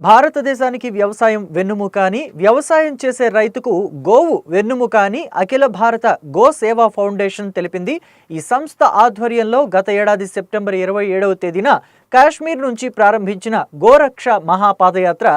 భారతదేశానికి వ్యవసాయం వెన్నుముక అని వ్యవసాయం చేసే రైతుకు గోవు వెన్నుముక అని అఖిల భారత గో సేవా ఫౌండేషన్ తెలిపింది. ఈ సంస్థ ఆధ్వర్యంలో గత ఏడాది సెప్టెంబర్ ఇరవై ఏడవ తేదీన కాశ్మీర్ నుంచి ప్రారంభించిన గోరక్ష మహాపాదయాత్ర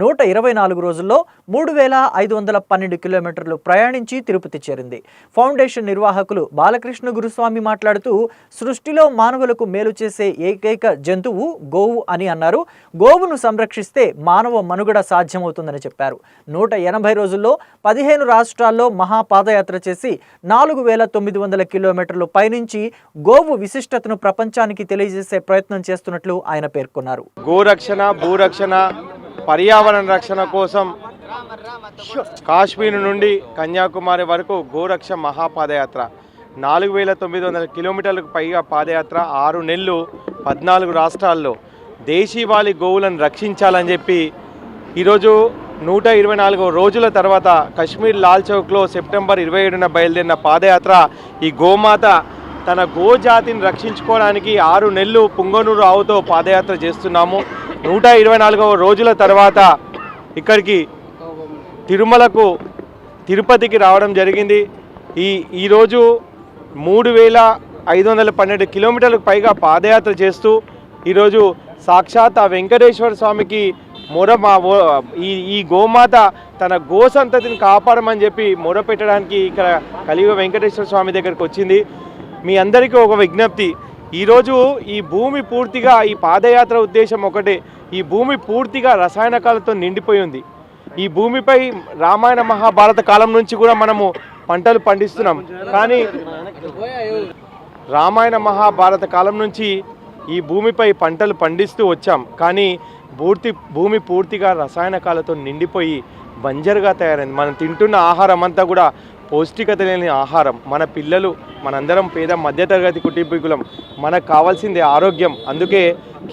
నూట ఇరవై నాలుగు రోజుల్లో మూడు వేల ఐదు వందల పన్నెండు కిలోమీటర్లు ప్రయాణించి తిరుపతి చేరింది. ఫౌండేషన్ నిర్వాహకులు బాలకృష్ణ గురుస్వామి మాట్లాడుతూ సృష్టిలో మానవులకు మేలు చేసే ఏకైక జంతువు గోవు అని అన్నారు. గోవును సంరక్షిస్తే మానవ మనుగడ సాధ్యమవుతుందని చెప్పారు. నూట ఎనభై రోజుల్లో పదిహేను రాష్ట్రాల్లో మహాపాదయాత్ర చేసి నాలుగు వేల తొమ్మిది వందల కిలోమీటర్లు పయనించి గోవు విశిష్టతను ప్రపంచానికి తెలియజేసే ప్రయత్నం చేస్తున్నట్లు ఆయన పేర్కొన్నారు. గోరక్షణ భూరక్షణ పర్యావరణ రక్షణ కోసం కాశ్మీర్ నుండి కన్యాకుమారి వరకు గోరక్ష మహాపాదయాత్ర. నాలుగు వేల తొమ్మిది వందల కిలోమీటర్లకు పైగా పాదయాత్ర ఆరు నెలలు పద్నాలుగు రాష్ట్రాల్లో. దేశీవాళి గోవులను రక్షించాలని చెప్పి ఈరోజు నూట ఇరవై నాలుగు రోజుల తర్వాత కశ్మీర్ లాల్ చౌక్లో సెప్టెంబర్ ఇరవై ఏడున బయలుదేరిన పాదయాత్ర ఈ గోమాత తన గోజాతిని రక్షించుకోవడానికి ఆరు నెలలు పుంగనూరు ఆవుతో పాదయాత్ర చేస్తున్నాము. నూట ఇరవై నాలుగవ రోజుల తర్వాత ఇక్కడికి తిరుమలకు తిరుపతికి రావడం జరిగింది. ఈ ఈరోజు మూడు వేల ఐదు వందల పన్నెండు కిలోమీటర్లకు పైగా పాదయాత్ర చేస్తూ ఈరోజు సాక్షాత్ ఆ వెంకటేశ్వర స్వామికి మొర మా ఈ ఈ గోమాత తన గో సంతతిని కాపాడమని చెప్పి మొర పెట్టడానికి ఇక్కడ కలియుగ వెంకటేశ్వర స్వామి దగ్గరికి వచ్చింది. మీ అందరికీ ఒక విజ్ఞప్తి. ఈరోజు ఈ భూమి పూర్తిగా ఈ పాదయాత్ర ఉద్దేశం ఒకటే. ఈ భూమి పూర్తిగా రసాయనకాలతో నిండిపోయి ఉంది. ఈ భూమిపై రామాయణ మహాభారత కాలం నుంచి కూడా మనము పంటలు పండిస్తున్నాం. కానీ రామాయణ మహాభారత కాలం నుంచి ఈ భూమిపై పంటలు పండిస్తూ వచ్చాం. కానీ పూర్తి భూమి పూర్తిగా రసాయనకాలతో నిండిపోయి బంజరుగా తయారైంది. మనం తింటున్న ఆహారం అంతా కూడా పౌష్టికత లేని ఆహారం మన పిల్లలు మనందరం పేద మధ్యతరగతి కుటుంబీకులం. మనకు కావాల్సింది ఆరోగ్యం. అందుకే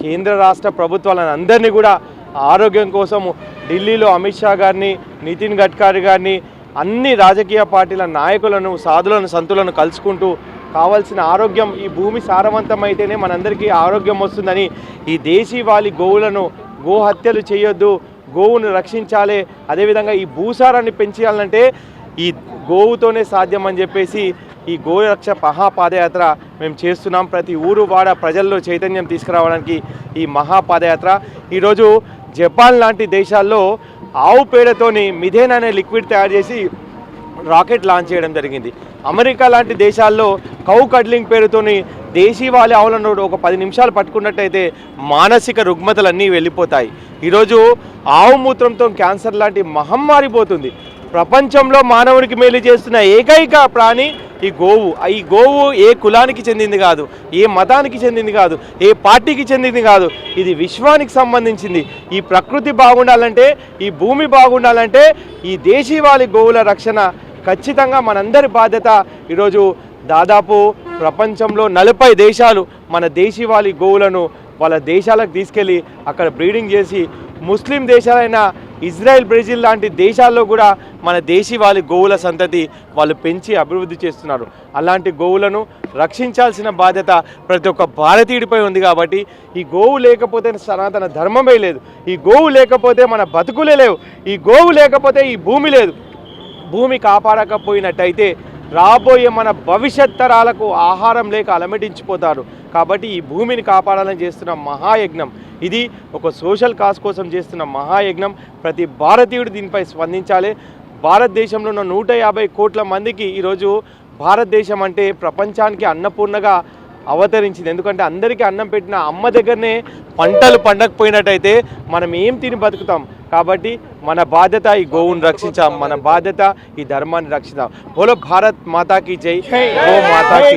కేంద్ర రాష్ట్ర ప్రభుత్వాలను అందరినీ కూడా ఆరోగ్యం కోసం ఢిల్లీలో అమిత్ షా గారిని నితిన్ గడ్కరీ గారిని అన్ని రాజకీయ పార్టీల నాయకులను సాధులను సంతులను కలుసుకుంటూ కావాల్సిన ఆరోగ్యం ఈ భూమి సారవంతమైతేనే మనందరికీ ఆరోగ్యం వస్తుందని ఈ దేశీవాలి గోవులను గోహత్యలు చేయొద్దు గోవును రక్షించాలి. అదేవిధంగా ఈ భూసారాన్ని పెంచాలంటే ఈ గోవుతోనే సాధ్యం అని చెప్పేసి ఈ గోరక్ష మహాపాదయాత్ర మేము చేస్తున్నాం. ప్రతి ఊరు వాడ ప్రజల్లో చైతన్యం తీసుకురావడానికి ఈ మహాపాదయాత్ర. ఈరోజు జపాన్ లాంటి దేశాల్లో ఆవు పేడతోని మిథేన్ అనే లిక్విడ్ తయారు చేసి రాకెట్ లాంచ్ చేయడం జరిగింది. అమెరికా లాంటి దేశాల్లో కౌ కడ్లింగ్ పేరుతోని దేశీవాలి ఆవులను ఒక పది నిమిషాలు పట్టుకున్నట్టయితే మానసిక రుగ్మతలన్నీ వెళ్ళిపోతాయి. ఈరోజు ఆవు మూత్రంతో క్యాన్సర్ లాంటి మహమ్మారి పోతుంది. ప్రపంచంలో మానవునికి మేలు చేస్తున్న ఏకైక ప్రాణి ఈ గోవు. ఈ గోవు ఏ కులానికి చెందింది కాదు ఏ మతానికి చెందింది కాదు ఏ పార్టీకి చెందింది కాదు ఇది విశ్వానికి సంబంధించింది. ఈ ప్రకృతి బాగుండాలంటే ఈ భూమి బాగుండాలంటే ఈ దేశీవాళి గోవుల రక్షణ ఖచ్చితంగా మనందరి బాధ్యత. ఈరోజు దాదాపు ప్రపంచంలో నలభై దేశాలు మన దేశీవాళి గోవులను వాళ్ళ దేశాలకు తీసుకెళ్ళి అక్కడ బ్రీడింగ్ చేసి ముస్లిం దేశాలైన ఇజ్రాయెల్ బ్రెజిల్ లాంటి దేశాల్లో కూడా మన దేశీవాలి గోవుల సంతతి వాళ్ళు పెంచి అభివృద్ధి చేస్తున్నారు. అలాంటి గోవులను రక్షించాల్సిన బాధ్యత ప్రతి ఒక్క భారతీయుడిపై ఉంది కాబట్టి ఈ గోవు లేకపోతే సనాతన ధర్మమే లేదు. ఈ గోవు లేకపోతే మన బతుకులే లేవు. ఈ గోవు లేకపోతే ఈ భూమి లేదు. భూమి కాపాడకపోయినట్టయితే రాబోయే మన భవిష్యత్ తరాలకు ఆహారం లేక అలమటించిపోతారు. కాబట్టి ఈ భూమిని కాపాడాలని చేస్తున్న మహాయజ్ఞం. ఇది ఒక సోషల్ కాజ్ కోసం చేస్తున్న మహాయజ్ఞం. ప్రతి భారతీయుడు దీనిపై స్పందించాలి. భారతదేశంలో ఉన్న నూట యాభై కోట్ల మందికి ఈరోజు భారతదేశం అంటే ప్రపంచానికి అన్నపూర్ణగా అవతరించింది. ఎందుకంటే అందరికీ అన్నం పెట్టిన అమ్మ దగ్గరనే పంటలు పండకపోయినట్టయితే మనం ఏం తిని బతుకుతాం? కాబట్టి మన బాధ్యత ఈ గోవును రక్షించాం. మన బాధ్యత ఈ ధర్మాన్ని రక్షించాం బోలో భారత్ మాతాకి జై. గో మాతాకి